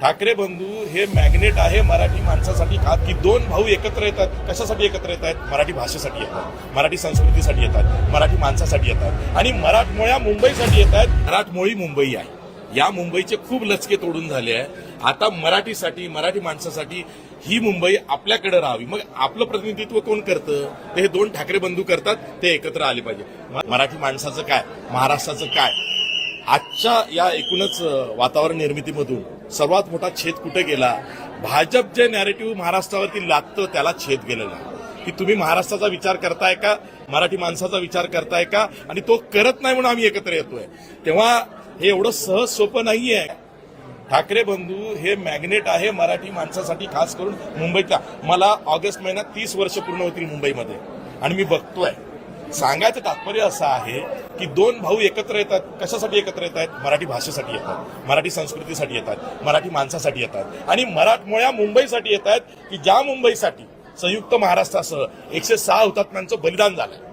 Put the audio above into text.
ठाकरे बंधू हे मॅग्नेट आहे मराठी माणसासाठी. का की दोन भाऊ एकत्र येतात. कशासाठी एकत्र येत आहेत? मराठी भाषेसाठी येतात. मराठी संस्कृतीसाठी येतात. मराठी माणसासाठी येतात. आणि मराठमोळ्या मुंबईसाठी येत आहेत. मराठमोळी मुंबई आहे. या मुंबईचे खूप लचके तोडून झाले आहे आता मराठीसाठी मराठी माणसासाठी ही मुंबई आपल्याकडे राहावी. मग आपलं प्रतिनिधित्व कोण करतं? ते हे दोन ठाकरे बंधू करतात. ते एकत्र आले पाहिजे. मराठी माणसाचं काय? महाराष्ट्राचं काय? आजच्या या एकूणच वातावरण निर्मितीमधून सर्वात मोठा छेद कुठे गेला? भाजप जे नॅरेटिव्ह महाराष्ट्रावरती लागतं त्याला छेद गेलेला. की तुम्ही महाराष्ट्राचा विचार करताय का? मराठी माणसाचा विचार करताय का? आणि तो करत नाही म्हणून आम्ही एकत्र येतोय. तेव्हा हे एवढं सहज सोपं नाहीये. ठाकरे बंधू हे मॅग्नेट आहे मराठी माणसासाठी खास करून मुंबईचा मला ऑगस्ट महिन्यात तीस वर्ष पूर्ण होतील मुंबईमध्ये. आणि मी बघतोय. सांगायचं तात्पर्य असं आहे की दोन भाऊ एकत्र येतात. कशासाठी एकत्र येत आहेत मराठी भाषेसाठी येतात. मराठी संस्कृतीसाठी येतात. मराठी माणसासाठी येतात. आणि मराठमोळ्या मुंबईसाठी येत आहेत की ज्या मुंबईसाठी संयुक्त महाराष्ट्रासह एकशे सहा हुतात्म्यांचं बलिदान झालंय.